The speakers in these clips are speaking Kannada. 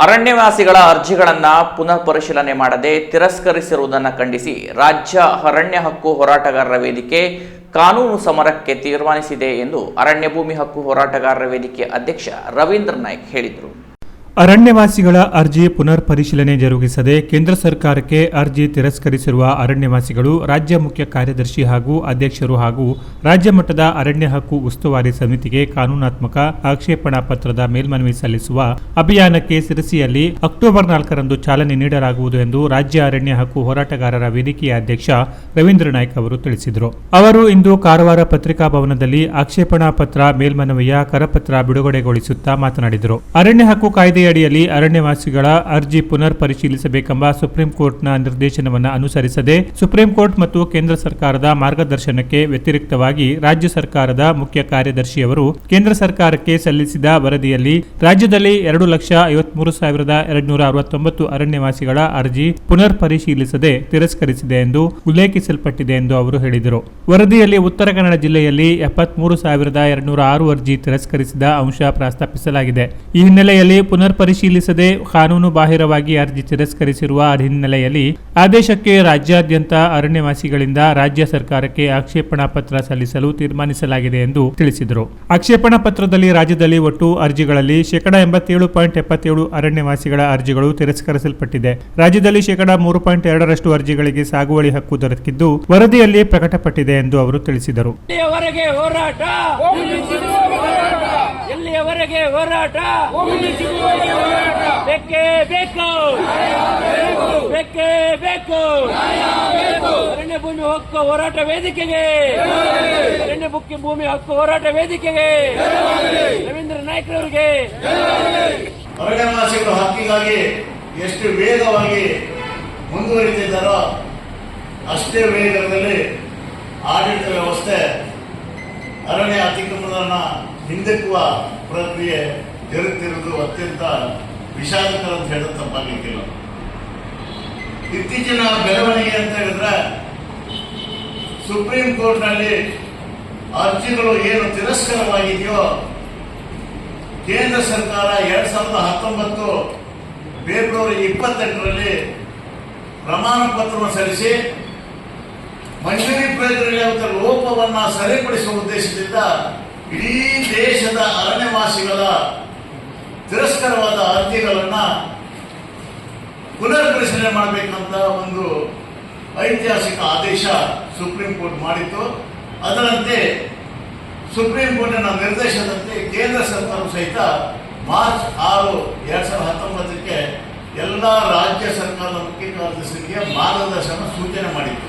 ಅರಣ್ಯವಾಸಿಗಳ ಅರ್ಜಿಗಳನ್ನು ಪುನಃ ಪರಿಶೀಲನೆ ಮಾಡದೆ ತಿರಸ್ಕರಿಸಿರುವುದನ್ನು ಖಂಡಿಸಿ ರಾಜ್ಯ ಅರಣ್ಯ ಹಕ್ಕು ಹೋರಾಟಗಾರರ ವೇದಿಕೆ ಕಾನೂನು ಸಮರಕ್ಕೆ ತೀರ್ಮಾನಿಸಿದೆ ಎಂದು ಅರಣ್ಯ ಭೂಮಿ ಹಕ್ಕು ಹೋರಾಟಗಾರರ ವೇದಿಕೆ ಅಧ್ಯಕ್ಷ ರವೀಂದ್ರ ನಾಯ್ಕ್ ಹೇಳಿದರು. ಅರಣ್ಯವಾಸಿಗಳ ಅರ್ಜಿ ಪುನರ್ ಪರಿಶೀಲನೆ ಜರುಗಿಸದೆ ಕೇಂದ್ರ ಸರ್ಕಾರಕ್ಕೆ ಅರ್ಜಿ ತಿರಸ್ಕರಿಸಿರುವ ಅರಣ್ಯವಾಸಿಗಳು ರಾಜ್ಯ ಮುಖ್ಯ ಕಾರ್ಯದರ್ಶಿ ಹಾಗೂ ಅಧ್ಯಕ್ಷರು ಹಾಗೂ ರಾಜ್ಯ ಮಟ್ಟದ ಅರಣ್ಯ ಹಕ್ಕು ಉಸ್ತುವಾರಿ ಸಮಿತಿಗೆ ಕಾನೂನಾತ್ಮಕ ಆಕ್ಷೇಪಣಾ ಪತ್ರದ ಮೇಲ್ಮನವಿ ಸಲ್ಲಿಸುವ ಅಭಿಯಾನಕ್ಕೆ ಸಿರಸಿಯಲ್ಲಿ ಅಕ್ಟೋಬರ್ ನಾಲ್ಕರಂದು ಚಾಲನೆ ನೀಡಲಾಗುವುದು ಎಂದು ರಾಜ್ಯ ಅರಣ್ಯ ಹಕ್ಕು ಹೋರಾಟಗಾರರ ವೇದಿಕೆಯ ಅಧ್ಯಕ್ಷ ರವೀಂದ್ರ ನಾಯ್ಕ ಅವರು ತಿಳಿಸಿದರು. ಅವರು ಇಂದು ಕಾರವಾರ ಪತ್ರಿಕಾ ಭವನದಲ್ಲಿ ಆಕ್ಷೇಪಣಾ ಪತ್ರ ಮೇಲ್ಮನವಿಯ ಕರಪತ್ರ ಬಿಡುಗಡೆಗೊಳಿಸುತ್ತಾ ಮಾತನಾಡಿದರು. ಅರಣ್ಯ ಹಕ್ಕು ಕಾಯ್ದೆಯಡಿಯಲ್ಲಿ ಅರಣ್ಯವಾಸಿಗಳ ಅರ್ಜಿ ಪುನರ್ ಪರಿಶೀಲಿಸಬೇಕೆಂಬ ಸುಪ್ರೀಂ ಕೋರ್ಟ್ನ ನಿರ್ದೇಶನವನ್ನು ಅನುಸರಿಸದೆ ಸುಪ್ರೀಂ ಕೋರ್ಟ್ ಮತ್ತು ಕೇಂದ್ರ ಸರ್ಕಾರದ ಮಾರ್ಗದರ್ಶನಕ್ಕೆ ವ್ಯತಿರಿಕ್ತವಾಗಿ ರಾಜ್ಯ ಸರ್ಕಾರದ ಮುಖ್ಯ ಕಾರ್ಯದರ್ಶಿಯವರು ಕೇಂದ್ರ ಸರ್ಕಾರಕ್ಕೆ ಸಲ್ಲಿಸಿದ ವರದಿಯಲ್ಲಿ ರಾಜ್ಯದಲ್ಲಿ ಎರಡು ಲಕ್ಷ ಐವತ್ಮೂರು ಸಾವಿರದ ಎರಡ್ನೂರ ಅರವತ್ತೊಂಬತ್ತು ಅರಣ್ಯವಾಸಿಗಳ ಅರ್ಜಿ ಪುನರ್ ಪರಿಶೀಲಿಸದೆ ತಿರಸ್ಕರಿಸಿದೆ ಎಂದು ಉಲ್ಲೇಖಿಸಲ್ಪಟ್ಟಿದೆ ಎಂದು ಅವರು ಹೇಳಿದರು. ವರದಿಯಲ್ಲಿ ಉತ್ತರ ಕನ್ನಡ ಜಿಲ್ಲೆಯಲ್ಲಿ ಎಪ್ಪತ್ಮೂರು ಸಾವಿರದ ಎರಡ್ನೂರ ಆರು ಅರ್ಜಿ ತಿರಸ್ಕರಿಸಿದ ಅಂಶ ಪ್ರಸ್ತಾಪಿಸಲಾಗಿದೆ. ಈ ಹಿನ್ನೆಲೆಯಲ್ಲಿ ಪುನರ್ ಪರಿಶೀಲಿಸದೆ ಕಾನೂನು ಬಾಹಿರವಾಗಿ ಅರ್ಜಿ ತಿರಸ್ಕರಿಸಿರುವ ಹಿನ್ನೆಲೆಯಲ್ಲಿ ಆದೇಶಕ್ಕೆ ರಾಜ್ಯಾದ್ಯಂತ ಅರಣ್ಯವಾಸಿಗಳಿಂದ ರಾಜ್ಯ ಸರ್ಕಾರಕ್ಕೆ ಆಕ್ಷೇಪಣಾ ಪತ್ರ ಸಲ್ಲಿಸಲು ತೀರ್ಮಾನಿಸಲಾಗಿದೆ ಎಂದು ತಿಳಿಸಿದರು. ಆಕ್ಷೇಪಣಾ ಪತ್ರದಲ್ಲಿ ರಾಜ್ಯದಲ್ಲಿ ಒಟ್ಟು ಅರ್ಜಿಗಳಲ್ಲಿ ಶೇಕಡಾ ಎಂಬತ್ತೇಳು ಪಾಯಿಂಟ್ ಎಪ್ಪತ್ತೇಳು ಅರಣ್ಯವಾಸಿಗಳ ಅರ್ಜಿಗಳು ತಿರಸ್ಕರಿಸಲ್ಪಟ್ಟಿದೆ. ರಾಜ್ಯದಲ್ಲಿ ಶೇಕಡಾ ಮೂರು ಪಾಯಿಂಟ್ ಎರಡರಷ್ಟು ಅರ್ಜಿಗಳಿಗೆ ಸಾಗುವಳಿ ಹಕ್ಕು ದೊರಕಿದ್ದು ವರದಿಯಲ್ಲಿ ಪ್ರಕಟಪಟ್ಟಿದೆ ಎಂದು ಅವರು ತಿಳಿಸಿದರು. ಎಲ್ಲಿಯವರೆಗೆ ಹೋರಾಟ. ಬೇಕೇ ಬೇಕು. ಬೇಕೇ ಬೇಕು. ಅರಣ್ಯ ಭೂಮಿ ಹಕ್ಕು ಹೋರಾಟ ವೇದಿಕೆಗೆ. ಅರಣ್ಯ ಬುಕ್ಕಿ ಭೂಮಿ ಹಕ್ಕು ಹೋರಾಟ ವೇದಿಕೆಗೆ. ರವೀಂದ್ರ ನಾಯ್ಕರವರಿಗೆ. ಅರಣ್ಯವಾಸಿಗಳ ಹಕ್ಕಿಗಾಗಿ ಎಷ್ಟು ವೇಗವಾಗಿ ಮುಂದುವರಿತಿದ್ದಾರೋ ಅಷ್ಟೇ ವೇಗದಲ್ಲಿ ಆಡಳಿತ ವ್ಯವಸ್ಥೆ ಅರಣ್ಯ ಅತಿಕ್ರಮಣವನ್ನು ಹಿಂದಕ್ಕುವ ಪ್ರಕ್ರಿಯೆ ಜರುಗುತ್ತಿರುವುದು ಅತ್ಯಂತ ವಿಷಾದಕರ ಅಂತ ಹೇಳೋದು ತಪ್ಪಾಗಲಿಕ್ಕಿಲ್ಲ ಇತ್ತೀಚಿನ ಬೆಳವಣಿಗೆ ಅಂತ ಹೇಳಿದ್ರೆ, ಸುಪ್ರೀಂ ಕೋರ್ಟ್ನಲ್ಲಿ ಅರ್ಜಿಗಳು ಏನು ತಿರಸ್ಕರವಾಗಿದೆಯೋ, ಕೇಂದ್ರ ಸರ್ಕಾರ ಎರಡ್ ಸಾವಿರದ ಹತ್ತೊಂಬತ್ತು ಫೆಬ್ರವರಿ ಇಪ್ಪತ್ತೆಂಟರಲ್ಲಿ ಪ್ರಮಾಣ ಪತ್ರವನ್ನು ಸಲ್ಲಿಸಿ, ಮಂಜೂರಿ ಪ್ರಕ್ರಿಯೆಯ ಲೋಪವನ್ನು ಸರಿಪಡಿಸುವ ಉದ್ದೇಶದಿಂದ ಇಡೀ ದೇಶದ ಅರಣ್ಯವಾಸಿಗಳ ತಿರಸ್ಕಾರವಾದ ಅರ್ಜಿಗಳನ್ನ ಪುನರ್ ಪರಿಶೀಲನೆ ಮಾಡಬೇಕಂತ ಒಂದು ಐತಿಹಾಸಿಕ ಆದೇಶ ಸುಪ್ರೀಂ ಕೋರ್ಟ್ ಮಾಡಿತ್ತು. ಅದರಂತೆ ಸುಪ್ರೀಂ ಕೋರ್ಟಿನ ನಿರ್ದೇಶನದಂತೆ ಕೇಂದ್ರ ಸರ್ಕಾರವು ಸಹಿತ ಮಾರ್ಚ್ ಆರು ಎರಡ್ ಸಾವಿರದ ಹತ್ತೊಂಬತ್ತಕ್ಕೆ ಎಲ್ಲ ರಾಜ್ಯ ಸರ್ಕಾರದ ಮುಖ್ಯ ಕಾರ್ಯದರ್ಶಿಗೆ ಮಾರ್ಗದರ್ಶನ ಸೂಚನೆ ಮಾಡಿತ್ತು.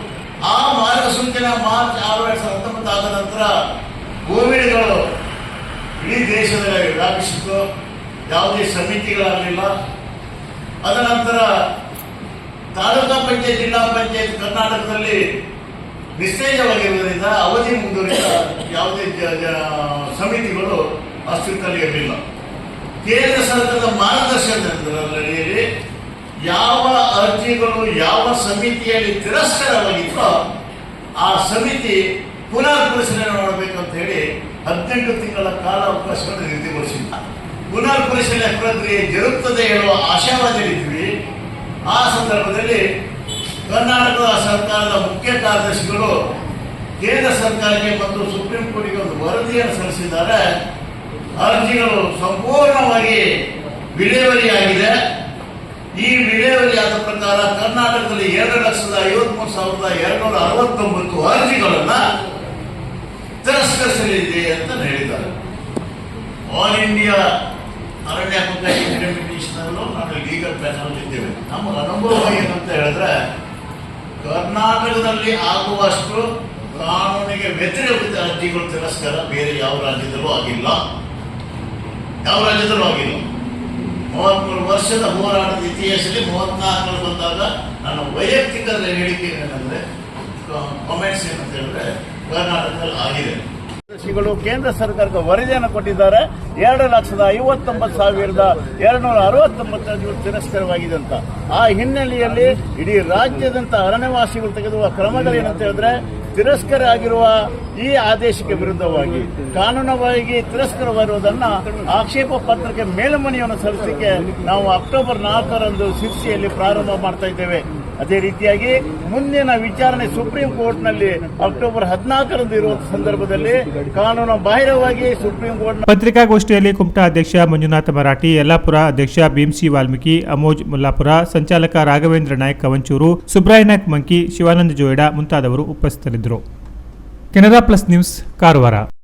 ಆ ಮಾರ್ಗಸೂಚನೆ ಮಾರ್ಚ್ ಆರು ಎರಡ್ ಸಾವಿರದ ಹತ್ತೊಂಬತ್ತು ಆದ ನಂತರ ಕೋವಿಡ್ಗಳು ಇಡೀ ದೇಶದಲ್ಲಿ ವ್ಯಾಪಿಸಿತ್ತು ಯಾವುದೇ ಸಮಿತಿಗಳಾಗಲಿಲ್ಲ. ಅದ ನಂತರ ತಾಲೂಕಾ ಪಂಚಾಯತ್, ಜಿಲ್ಲಾ ಪಂಚಾಯತ್ ಕರ್ನಾಟಕದಲ್ಲಿ ನಿಸ್ತೇಜವಾಗಿರುವುದರಿಂದ ಅವಧಿ ಮುಂದುವರಿದ ಯಾವುದೇ ಸಮಿತಿಗಳು ಅಸ್ತಿತ್ವದಲ್ಲಿ ಇರಲಿಲ್ಲ. ಕೇಂದ್ರ ಸರ್ಕಾರದ ಮಾರ್ಗದರ್ಶನದಲ್ಲಿ ಯಾವ ಅರ್ಜಿಗಳು ಯಾವ ಸಮಿತಿಯಲ್ಲಿ ತಿರಸ್ಕಾರವಾಗಿತ್ತೋ ಆ ಸಮಿತಿ ಪುನರ್ ಪರಿಶೀಲನೆ ಅಂತ ಹೇಳಿ ಹದಿನೆಂಟು ತಿಂಗಳ ಕಾಲ ಅವಕಾಶವನ್ನು ನಿಗದಿಗೊಳಿಸಿಲ್ಲ ಪುನರ್ ಪರಿಶೀಲನೆ ಪ್ರಕ್ರಿಯೆ ಜರುಗುತ್ತದೆ ಹೇಳುವ ಆಶಾವಾದಲ್ಲಿದ್ವಿ ಆ ಸಂದರ್ಭದಲ್ಲಿ ಕರ್ನಾಟಕ ಸರ್ಕಾರದ ಮುಖ್ಯ ಕಾರ್ಯದರ್ಶಿಗಳು ಕೇಂದ್ರ ಸರ್ಕಾರಕ್ಕೆ ಮತ್ತು ಸುಪ್ರೀಂ ಕೋರ್ಟ್ಗೆ ಒಂದು ವರದಿಯನ್ನು ಸಲ್ಲಿಸಿದ್ದಾರೆ. ಅರ್ಜಿಗಳು ಸಂಪೂರ್ಣವಾಗಿ ವಿಲೇವರಿಯಾಗಿದೆ ಈ ವಿಲೇವರಿ ಆದ ಪ್ರಕಾರ ಕರ್ನಾಟಕದಲ್ಲಿ ಎರಡು ಲಕ್ಷದ ಐವತ್ಮೂರು ಸಾವಿರದ ಎರಡ್ನೂರ ಅರವತ್ತೊಂಬತ್ತು ಅರ್ಜಿಗಳನ್ನ ತಿರಸ್ಕರಿಸಲಿದೆ ಅಂತ ಹೇಳಿದ್ದಾರೆ. ಆಲ್ ಇಂಡಿಯಾ ಅರಣ್ಯ ಹಕ್ಕು ಡಿಟರ್ಮಿನೇಷನಲ್ಲೂ ನಾವು ಲೀಗಲ್ ಪ್ಯಾನಲ್ ಇದ್ದೇವೆ. ನಮ್ಮ ಅನುಭವ ಏನಂತ ಹೇಳಿದ್ರೆ, ಕರ್ನಾಟಕದಲ್ಲಿ ಆಗುವಷ್ಟು ಕಾನೂನಿಗೆ ವ್ಯತಿರಿಕ್ತ ಅರ್ಜಿಗಳು ತಿರಸ್ಕಾರ ಬೇರೆ ಯಾವ ರಾಜ್ಯದಲ್ಲೂ ಆಗಿಲ್ಲ. ಯಾವ ರಾಜ್ಯದಲ್ಲೂ ಆಗಿಲ್ಲ. ಮೂವತ್ಮೂರು ವರ್ಷದ ಹೋರಾಟದ ಇತಿಹಾಸದಲ್ಲಿ ಮೂವತ್ನಾಲ್ಕರಲ್ಲಿ ಬಂದಾಗ ನನ್ನ ವೈಯಕ್ತಿಕ ಹೇಳಿಕೆ ಏನಂದ್ರೆ ಕಾಮೆಂಟ್ಸ್ ಏನಂತ ಹೇಳಿದ್ರೆ ಕರ್ನಾಟಕದಲ್ಲಿ ಕೇಂದ್ರ ಸರ್ಕಾರಕ್ಕೆ ವರದಿಯನ್ನು ಕೊಟ್ಟಿದ್ದಾರೆ. ಎರಡು ಲಕ್ಷದ ಐವತ್ತೊಂಬತ್ತು ಸಾವಿರದ ಎರಡುನೂರ ಅರವತ್ತೊಂಬತ್ತು ತಿರಸ್ಕಾರವಾಗಿದೆ ಅಂತ. ಆ ಹಿನ್ನೆಲೆಯಲ್ಲಿ ಇಡೀ ರಾಜ್ಯದಂತ ಅರಣ್ಯವಾಸಿಗಳು ತೆಗೆದುವ ಕ್ರಮಗಳೇನಂತ ಹೇಳಿದ್ರೆ, ತಿರಸ್ಕಾರ ಆಗಿರುವ ಈ ಆದೇಶಕ್ಕೆ ವಿರುದ್ಧವಾಗಿ ಕಾನೂನವಾಗಿ ತಿರಸ್ಕರವಾಗಿರುವುದನ್ನ ಆಕ್ಷೇಪ ಪತ್ರಕ್ಕೆ ಮೇಲ್ಮನೆಯನ್ನು ಸಲ್ಲಿಸಲಿಕ್ಕೆ ನಾವು ಅಕ್ಟೋಬರ್ ನಾಲ್ಕರಂದು ಸಿರ್ಸಿಯಲ್ಲಿ ಪ್ರಾರಂಭ ಮಾಡ್ತಾ ಇದ್ದೇವೆ. ಅದೇ ರೀತಿಯಾಗಿ ಮುಂದಿನ ವಿಚಾರಣೆ ಸುಪ್ರೀಂ ಕೋರ್ಟ್ನಲ್ಲಿ ಅಕ್ಟೋಬರ್ ಹದಿನಾಲ್ಕರಂದು ಇರುವ ಸಂದರ್ಭದಲ್ಲಿ ಕಾನೂನು ಬಾಹಿರವಾಗಿ ಸುಪ್ರೀಂ ಕೋರ್ಟ್ ಪತ್ರಿಕಾಗೋಷ್ಠಿಯಲ್ಲಿ ಕುಮಟಾ ಅಧ್ಯಕ್ಷ ಮಂಜುನಾಥ ಮರಾಠಿ, ಯಲ್ಲಾಪುರ ಅಧ್ಯಕ್ಷ ಭೀಮ್ಸಿ ವಾಲ್ಮೀಕಿ, ಅಮೋಜ್ ಮುಲ್ಲಾಪುರ, ಸಂಚಾಲಕ ರಾಘವೇಂದ್ರ ನಾಯಕ್ ಕವಂಚೂರು ಸುಬ್ರಾಯ್ ಮಂಕಿ, ಶಿವಾನಂದ ಜೋಯಿಡಾ ಮುಂತಾದವರು ಉಪಸ್ಥಿತರಿದ್ದರು. Canara plus news, Karwar.